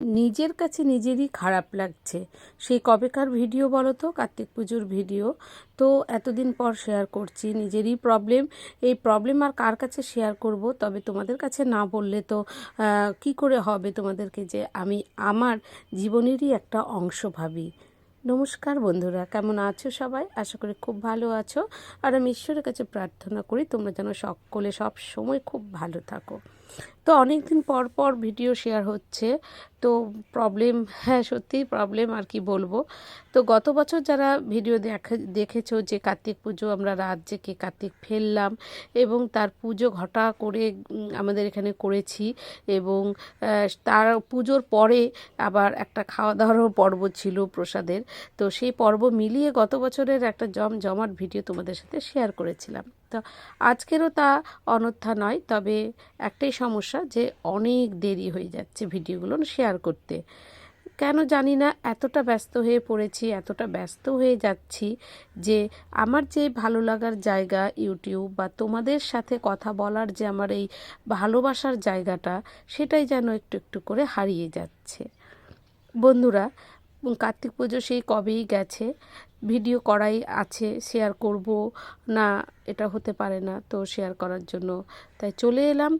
নিজের কাছে নিজেরই খারাপ লাগছে। সেই কবেকার ভিডিও বলো তো কার্তিক পুজোর ভিডিও। তো এতদিন পর শেয়ার করছি, নিজেরই প্রবলেম এই প্রবলেম আর কার কাছে শেয়ার করব, তবে তোমাদের কাছে না বললে তো কি করে হবে তোমাদেরকে যে আমি আমার জীবনেরই একটা অংশ ভাবি। নমস্কার বন্ধুরা, কেমন আছো সবাই? আশা করি খুব ভালো আছো। আর আমি ঈশ্বরের কাছে প্রার্থনা করি তোমরা যেন সকলে সব সময় খুব ভালো থাকো। তো অনেক দিন পর পর ভিডিও শেয়ার হচ্ছে। তো প্রবলেম হ্যাঁ সত্যিই প্রবলেম আর কি বলব। তো গত বছর যারা ভিডিও দেখে, দেখেছ যে কার্তিক পুজো, আমরা রাত জেগে কার্তিক ফেললাম এবং তার পুজো ঘটা করে আমাদের এখানে করেছি এবং তার পুজোর পরে আবার একটা খাওয়া দাওয়ারও পর্ব ছিল প্রসাদের। তো সেই পর্ব মিলিয়ে গত বছরের একটা জম জমাট ভিডিও তোমাদের সাথে শেয়ার করেছিলাম। তো আজকেরও তা অনর্থা নয়, তবে একটাই সমস্যা যে অনেক দেরি হয়ে যাচ্ছে ভিডিওগুলো শেয়ার করতে। কেন জানি না এতটা ব্যস্ত হয়ে পড়েছি, এতটা ব্যস্ত হয়ে যাচ্ছি যে আমার যে ভালো লাগার জায়গা ইউটিউব বা তোমাদের সাথে কথা বলার যে আমার এই ভালোবাসার জায়গাটা, সেটাই যেন একটু একটু করে হারিয়ে যাচ্ছে। বন্ধুরা উম, কার্তিক পুজো সেই কবেই গেছে। ভিডিও করাই আছে শেয়ার করব। না এটা হতে পারে না তো শেয়ার করার জন্য। তাই চলে এলাম।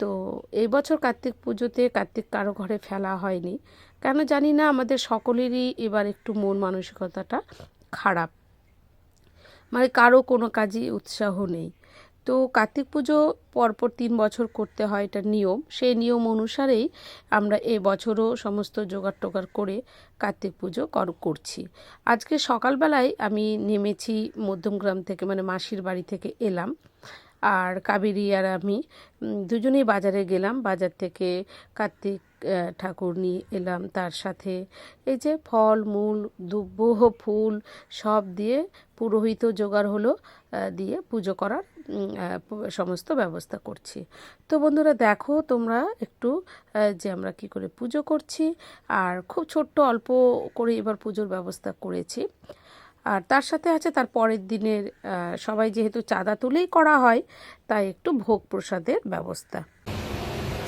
তো এই বছর কার্তিক পুজোতে কার্তিক কারও ঘরে ফেলা হয়নি। কেন জানি না আমাদের সকলেরই এবার একটু মন মানসিকতাটা খারাপ। মানে কারও কোনো কাজই উৎসাহ নেই। তো কার্তিক পুজো পরপর তিন বছর করতে হয় এটা নিয়ম। সেই নিয়ম অনুসারেই আমরা এ বছরও সমস্ত জোগাড় টোগাড় করে কার্তিক পুজো কর- করছি। আজকে সকালবেলায় আমি নেমেছি মধ্যমগ্রাম থেকে মানে মাসির বাড়ি থেকে এলাম। আর কাবেরী আর আমি দুজনেই বাজারে গেলাম। বাজার থেকে কার্তিক ঠাকুর নিয়ে এলাম তার সাথে। এই যে ফল, মূল দুব্য ফুল সব দিয়ে পুরোহিত জোগাড় হলো দিয়ে পুজো করার সমস্ত ব্যবস্থা করছি। তো বন্ধুরা দেখো তোমরা একটু যে আমরা কি করে পুজো করছি আর খুব ছোট্ট অল্প করে এবার পুজোর ব্যবস্থা করেছি। আর তার সাথে আছে তার পরের দিনের সবাই যেহেতু চাঁদা তুলেই করা হয় তাই একটু ভোগ প্রসাদের ব্যবস্থা।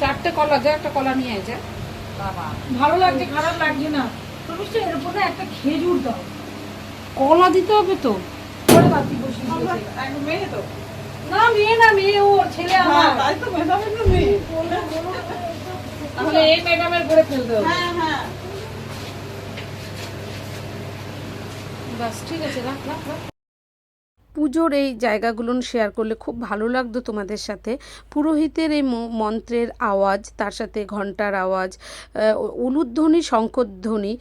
চারটে কলা দে একটা কলা নিয়ে যা। ভালো লাগছে। খারাপ লাগছে না। তুমি তো এর উপরে একটা খেজুর দাও। কলা দিতে হবে তো? পরে বাতি বসিয়ে দিয়েছে। না মেয়ে না মেয়ে ওর ছেলে আমার তাহলে এই ম্যাডামের করে ফেলতে হবে বাস ঠিক আছে রাখ রাখ রাখ। পুজোর এই জায়গাগুলো শেয়ার করলে খুব ভালো লাগতো তোমাদের সাথে। পুরোহিতের এই মন্ত্রের আওয়াজ, তার সাথে ঘণ্টার আওয়াজ উলুধ্বনি শঙ্করধ্বনি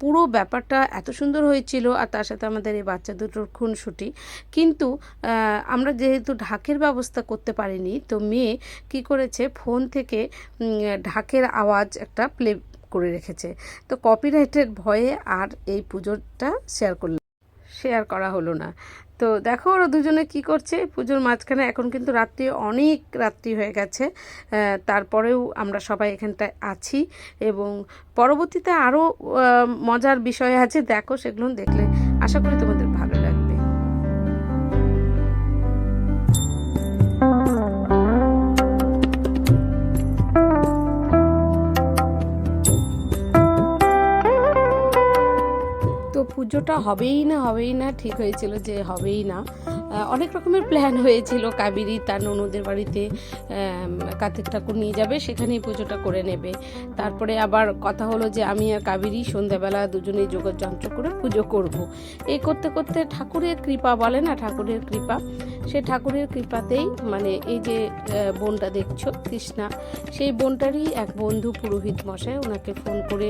পুরো ব্যাপারটা এত সুন্দর হয়েছিল আর তার সাথে আমাদের এই বাচ্চা দুটোর খুনসুটি। কিন্তু আমরা যেহেতু ঢাকের ব্যবস্থা করতে পারিনি, তো মেয়ে কি করেছে, ফোন থেকে ঢাকের আওয়াজ একটা প্লে করে রেখেছে। তো কপিরাইটের ভয়ে আর এই পুজোটা শেয়ার করলাম শেয়ার করা হলো না। তো দেখো ওরা দুজনে কি করছে? পুজোর মাঝখানে এখন কিন্তু রাত্রি, অনেক রাত্রি হয়ে গেছে। তারপরেও আমরা সবাই এখানটায় আছি এবং পরবর্তীতে আরও মজার বিষয় আছে, দেখো সেগুলো দেখলে আশা করি তোমাদের ভালো পুজোটা হবেই না হবেই না, ঠিক হয়েছিল যে হবেই না। অনেক রকমের প্ল্যান হয়েছিল, কাবেরী তার ননদের বাড়িতে কার্তিক ঠাকুর নিয়ে যাবে, সেখানেই পুজোটা করে নেবে। তারপরে আবার কথা হলো যে আমি আর কাবেরী সন্ধ্যাবেলা দুজনেই যোগযন্ত্র যন্ত্র করে পুজো করব। এই করতে করতে ঠাকুরের কৃপা বলে না, ঠাকুরের কৃপা। সে ঠাকুরের কৃপাতেই মানে এই যে বোনটা দেখছ, কৃষ্ণা, সেই বোনটারই এক বন্ধু পুরোহিত মশাই ওনাকে ফোন করে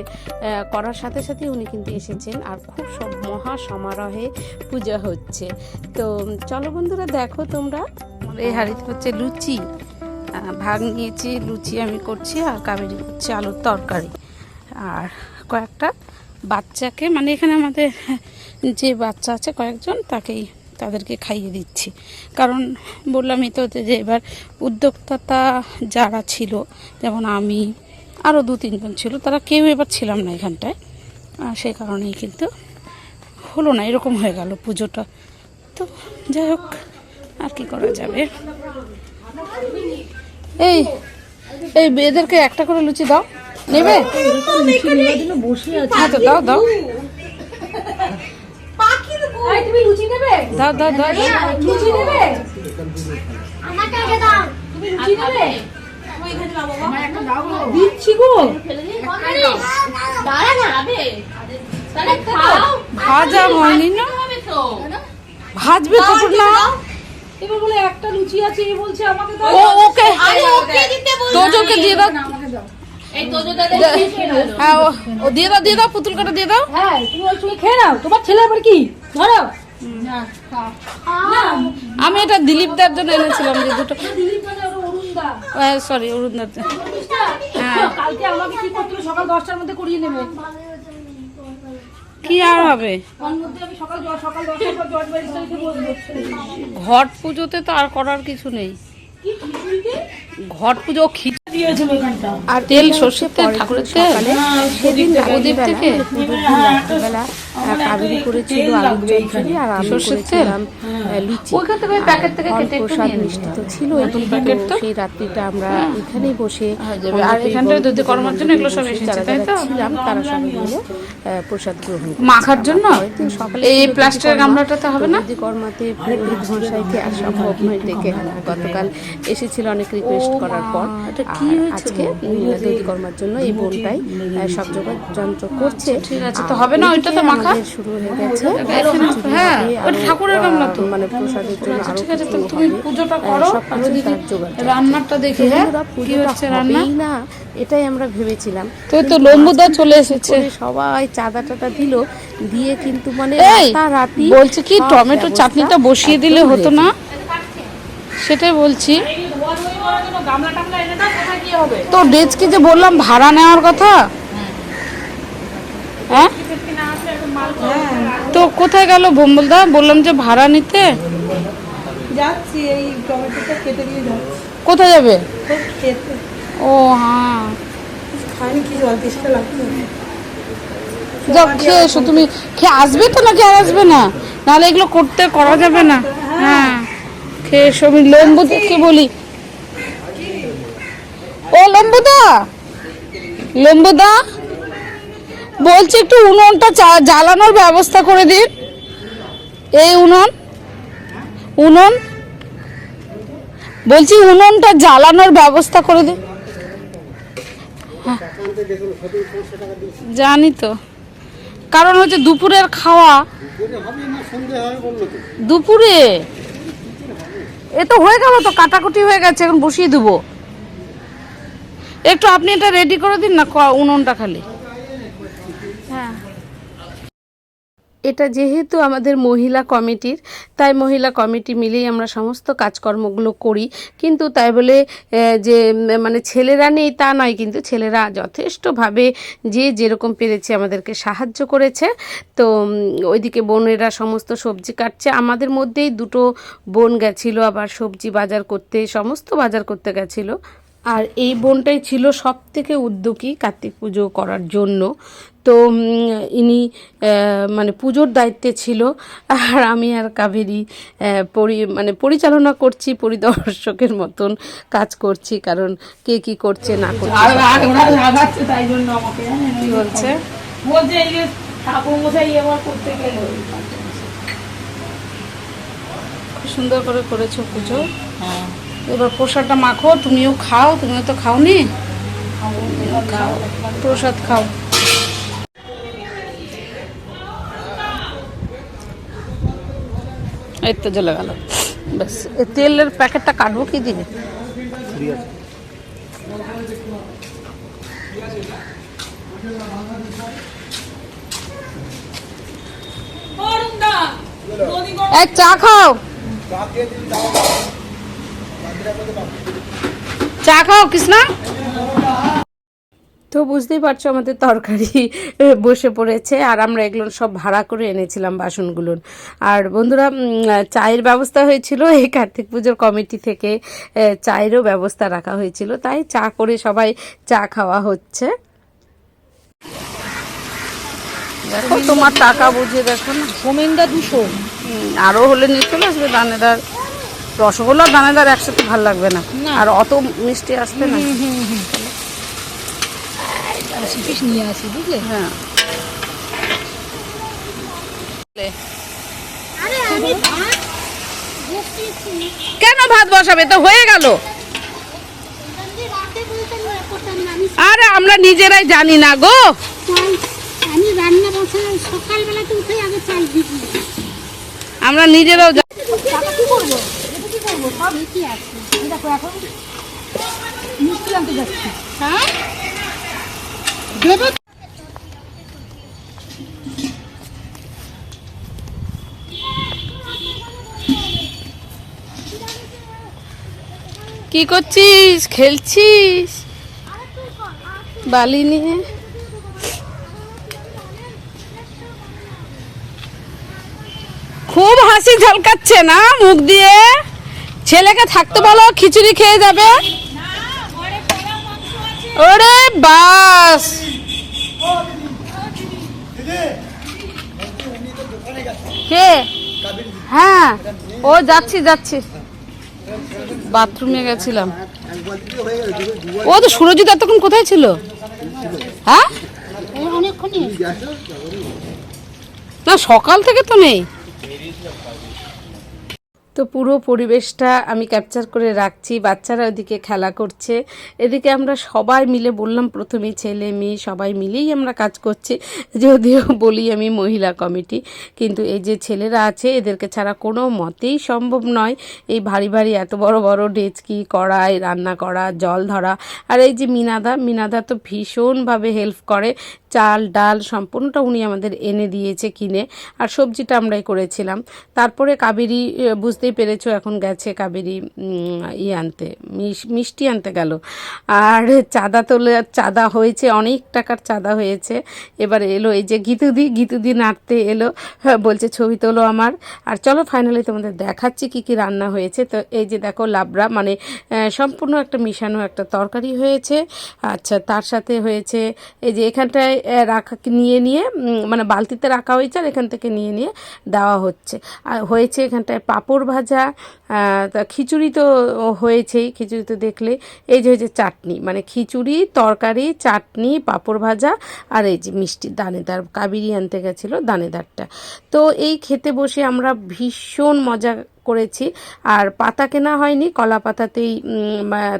করার সাথে সাথে উনি কিন্তু এসেছেন আর খুব সব মহা সমারোহে পূজা হচ্ছে। তো চলো বন্ধুরা, দেখো তোমরা। এই হাড়িতে হচ্ছে লুচি। ভাগ নিয়েছি, লুচি আমি করছি আর কাবেরি করছি আলুর তরকারি। আর কয়েকটা বাচ্চাকে মানে এখানে আমাদের যে বাচ্চা আছে কয়েকজন, তাকেই তাদেরকে খাইয়ে দিচ্ছি। কারণ বললামই তো যে এবার উদ্যোক্তা যারা ছিল যেমন আমি আরও দু তিনজন ছিল তারা কেউ এবার ছিলাম না এখানটায়। আর সেই কারণেই কিন্তু হলো না এরকম হয়ে গেল পুজোটা। তো যাই হোক আর কি করা যাবে? এই এই এদেরকে একটা করে লুচি দাও। নেবে? হ্যাঁ তো দাও দাও। দাও দাও দাও। লুচি নেবে আমাকে আগে দাও। তুমি লুচি নেবে দিচ্ছি গো। দাঁড়া না তাহলে খাও। ভাজা হয়নি না? ভাজবে তো না এবার বলে একটা লুচি আছে এ বলছে আমাকে দাও। ও ওকে। আমি ওকে দিতে বলছি তোজোকে দিয়ে দাও। আমাকে দাও। হ্যাঁ ও ও দিয়ে দাও দিয়ে দাও পুতুল কাটা দিয়ে দাও। হ্যাঁ। তুমি ওই খেয়ে নাও। তোমার ছেলে আবার কি? ধরো। আমি এটা দিলীপ দার জন্য এনেছিলাম যে দুটো। দিলীপ ওটা অরুণ দা সরি অরুণ দার হ্যাঁ। কালকে আমাকে কি করতে সকাল দশটার মধ্যে করিয়ে নেবে। কি আর হবে? ঘট পুজোতে তো আর করার কিছু নেই। ঘট পুজো খিচ আর তেল সর্ষের তেল ঠাকুরের তেল? সেদিন থেকে। রাত্রিবেলা কাবেরি করেছিল আলু চচ্চড়ি আর আমি করেছিলাম লুচি ওইখান থেকে প্যাকেট থেকে কেটে প্রসাদ মিষ্টি তো ছিল প্যাকেট তো? সেই রাত্রিটা আমরা এখানেই বসে আর এখানটায় দুধ কর্মার জন্য এগুলো সব এসেছে, তাই তো? ছিলাম তারা সবাই মিলে প্রসাদ গ্রহণ মাখার জন্য সকালে এই প্লাস্টিকের। গামলাটাতে হবে না পুরোহিত মশাইকে আর সম্ভব নয় ডেকে গতকাল এসেছিল অনেক রিকোয়েস্ট করার পর এটা কি আর হয়েছিল? আজকে জন্য এই বোনটাই সব যোগাযোগ যন্ত্র করছে ঠিক আছে, তো হবে না ওইটা তো মাখা? আমাদের শুরু হয়ে গেছে। হ্যাঁ, ওটা আরও, ঠাকুরের তো। মানে প্রসাদের জন্য আরও ঠিক আছে তুমি পুজোটা করো সব আর কিছু ওদিকে তার জোগাড় রান্নাটা দেখে হ্যাঁ কি হচ্ছে রান্না? না এটাই আমরা ভেবেছিলাম। তো তো লম্বুদা চলে এসেছে। সবাই চাঁদা টাদা দিল দিয়ে কিন্তু মানে রাতারাতি বলছে কি টমেটো চাটনিটা বসিয়ে দিলে হতো না? সেটাই বলছি। ধোয়াধুয়ি করার জন্য গামলা টামলা এনে দাও কোথায় কি হবে? তো ডেজকে যে বললাম ভাড়া নেওয়ার কথা? হ্যাঁ? তো কোথায় গেল ভোম্বলদা বললাম যে ভাড়া নিতে। যাচ্ছি এই টমেটোটা কেটে দিয়ে যাচ্ছি। কোথায় যাবে? ও হ্যাঁ। খাইনি কি জল তেষ্টা লাগতো যাও খেয়ে এসো। তুমি খেয়ে আসবে তো নাকি আর আসবে না? নাহলে এগুলো করতে করা যাবে না। হ্যাঁ। খেয়ে এসো। আমি লম্বুদাকে বলি? ও লম্বুদা? লম্বুদা? বলছি একটু উনুনটা জ্বালানোর ব্যবস্থা করে দিন। এই উনুন। উনুন। বলছি উনুনটা জ্বালানোর ব্যবস্থা করে দিন। জানি তো। কারণ হচ্ছে দুপুরের খাওয়া দুপুরে? এ তো হয়ে গেল তো, কাটাকুটি হয়ে গেছে, এখন বসিয়ে দেবো। একটু আপনি এটা রেডি করে দিন না উনুনটা খালি? এটা যেহেতু আমাদের মহিলা কমিটির, তাই মহিলা কমিটি মিলেই আমরা সমস্ত কাজকর্মগুলো করি। কিন্তু তাই বলে যে মানে ছেলেরা নেই তা নয়, কিন্তু ছেলেরা যথেষ্টভাবে যে যেরকম পেরেছে আমাদেরকে সাহায্য করেছে। তো ওইদিকে বোনেরা সমস্ত সবজি কাটছে। আমাদের মধ্যেই দুটো বোন গেছিল আবার সবজি বাজার করতে, সমস্ত বাজার করতে গেছিল। আর এই বোনটাই ছিল সব থেকে উদ্যোগী কার্তিক পুজো করার জন্য। তো ইনি মানে পুজোর দায়িত্বে ছিল। আর আমি আর কাবেরি পরি মানে পরিচালনা করছি পরিদর্শকের মতন কাজ করছি কারণ কে কি করছে না করছে। তাই জন্য আমাকে কি বলছে? বলছে এই যে ঠাকুর মশাই এবার করতে গেল। খুব সুন্দর করে করেছ পুজো। এবার প্রসাদটা মাখো তুমিও খাও তুমিও তো খাওনি? খাও প্রসাদ খাও। এই তো জ্বলে গেল। ব্যাস এ তেলের প্যাকেটটা কাটবো কি এক চা খাও। চা খাও কৃষ্ণা। তো বুঝতেই পারছ আমাদের তরকারি বসে পড়েছে আর আমরা এগুলো সব ভাড়া করে এনেছিলাম বাসনগুলো আর বন্ধুরা চায়ের ব্যবস্থা হয়েছিল এই কার্তিক পুজোর কমিটি থেকে চায়েরও ব্যবস্থা রাখা হয়েছিল। তাই চা করে সবাই চা খাওয়া হচ্ছে। দেখো তোমার টাকা বুঝিয়ে দেখো না। সোমেনদা দুশো। হুম, আরও হলে নিয়ে চলে আসবে দানেদার। রসগোল্লা দানাদার একসাথে ভালো লাগবে না। আর অত মিষ্টি আসবে না। নিয়ে আসি বুঝলে? হ্যাঁ। কেন ভাত বসাবে? তো হয়ে গেল। আরে আমরা নিজেরাই জানি না গো। আমি রান্না বসাই সকালবেলাতে উঠে আগে চাল দিবি আমরা নিজেরাও জা- টাকা কি করব এটা কি করব সব কি আছে? দেখো এখন মিষ্টি আনতে যাচ্ছি। হ্যাঁ? কি করছিস? খেলছিস? বালি নিয়ে? খুব হাসি ঝলকাচ্ছে না মুখ দিয়ে? ছেলেকে থাকতে বলো, খিচুড়ি খেয়ে যাবে। ওরে বাস। কে? হ্যাঁ ও যাচ্ছি যাচ্ছি। বাথরুমে গেছিলাম। ও তো সুরজিৎ এতক্ষণ কোথায় ছিল? হ্যাঁ? না, সকাল থেকে তো নেই। তো পুরো পরিবেশটা আমি ক্যাপচার করে রাখছি বাচ্চারা ওদিকে খেলা করছে। এদিকে আমরা সবাই মিলে বললাম প্রথমে ছেলে মেয়ে সবাই মিলেই আমরা কাজ করছি। যদিও বলি আমি মহিলা কমিটি কিন্তু এই যে ছেলেরা আছে এদেরকে ছাড়া কোনো মতেই সম্ভব নয়। এই ভারী ভারী এত বড় বড় ডেচকি কড়াই রান্না করা জল ধরা। আর এই যে মিনাদা মিনাদা তো ভীষণভাবে হেল্প করে। চাল ডাল সম্পূর্ণটা উনি আমাদের এনে দিয়েছে কিনে আর সবজিটা আমরাই করেছিলাম। তারপরে কাবেরি আহ, বুঝতেই পেরেছ এখন গেছে কাবেরি ই আনতে মিষ- মিষ্টি আনতে গেল। আর চাঁদা তোলে চাঁদা হয়েছে অনেক টাকার চাঁদা হয়েছে। এবার এলো এই যে গীতুদি গীতুদি নাড়তে এলো হ্যাঁ, বলছে ছবি তোলো আমার। আর চলো ফাইনালি তোমাদের দেখাচ্ছি কি কি রান্না হয়েছে। তো এই যে দেখো লাবড়া মানে সম্পূর্ণ একটা মিশানো একটা তরকারি হয়েছে। আচ্ছা তার সাথে হয়েছে এই যে এখানটায় রাখা নিয়ে নিয়ে মানে বালতিতে রাখা হয়েছে আর এখান থেকে নিয়ে নিয়ে দেওয়া হচ্ছে। আর হয়েছে এখানটায় পাঁপড় ভাজা তা খিচুড়ি তো হয়েছেই, খিচুড়ি তো দেখলে। এই যে হয়েছে চাটনি মানে খিচুড়ি, তরকারি, চাটনি, পাঁপড় ভাজা আর এই যে মিষ্টি, দানেদার, কাবেরি আনতে গেছিল দানেদারটা। তো এই খেতে বসে আমরা ভীষণ মজা করেছি। আর পাতা কেনা হয়নি, কলা পাতাতেই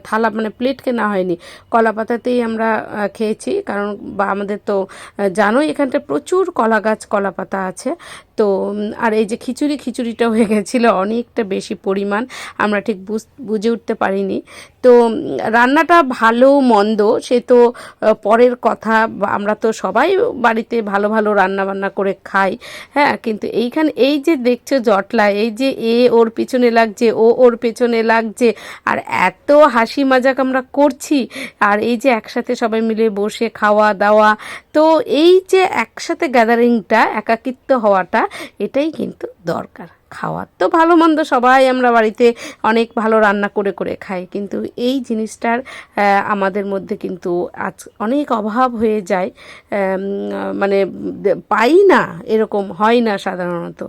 থালা মানে প্লেট কেনা হয়নি। কলা পাতাতেই আমরা খেয়েছি, কারণ বা, আমাদের তো জানো এখানটা প্রচুর কলা গাছ, কলা পাতা আছে। তো আর এই যে খিচুড়ি, খিচুড়িটা হয়ে গেছিল অনেকটা বেশি পরিমাণ, আমরা ঠিক বুঝ- বুঝে উঠতে পারিনি। তো রান্নাটা ভালো মন্দ, সে তো পরের কথা আমরা তো সবাই বাড়িতে ভালো ভালো রান্না বান্না করে খাই হ্যাঁ? কিন্তু এইখানে, এই যে দেখছ জটলা, এই যে এ ওর পিছনে লাগছে, ও ওর পেছনে লাগছে, আর এত হাসি মজাক আমরা করছি, আর এই যে একসাথে সবাই মিলে বসে খাওয়া দাওয়া, তো এই যে একসাথে গ্যাদারিংটা একাকিত্ব হওয়াটা, এটাই কিন্তু দরকার। খাওয়ার তো ভালো মন্দ সবাই আমরা বাড়িতে অনেক ভালো রান্না করে করে খাই। কিন্তু এই জিনিসটার আমাদের মধ্যে কিন্তু আজ অনেক অভাব হয়ে যায়। মানে পাই না, এরকম হয় না সাধারণত।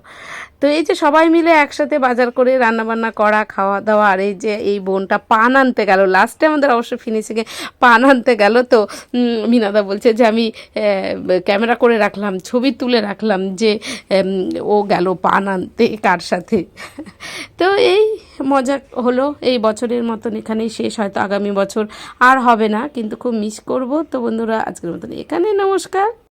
তো এই যে সবাই মিলে একসাথে বাজার করে রান্না বান্না করা, খাওয়া দাওয়া, আর এই যে এই বোনটা পান আনতে গেল। লাস্টে আমাদের অবশ্য ফিনিশিংয়ে পান আনতে গেল। তো মিনাদা বলছে যে আমি ক্যামেরা করে রাখলাম, ছবি তুলে রাখলাম যে ও গেল পান আনতে। কার সাথে। তো এই মজা হলো, এই বছরের মতন এখানেই শেষ, হয়তো আগামী বছর আর হবে না, কিন্তু খুব মিস করব। তো বন্ধুরা, আজকের মতন এখানে নমস্কার।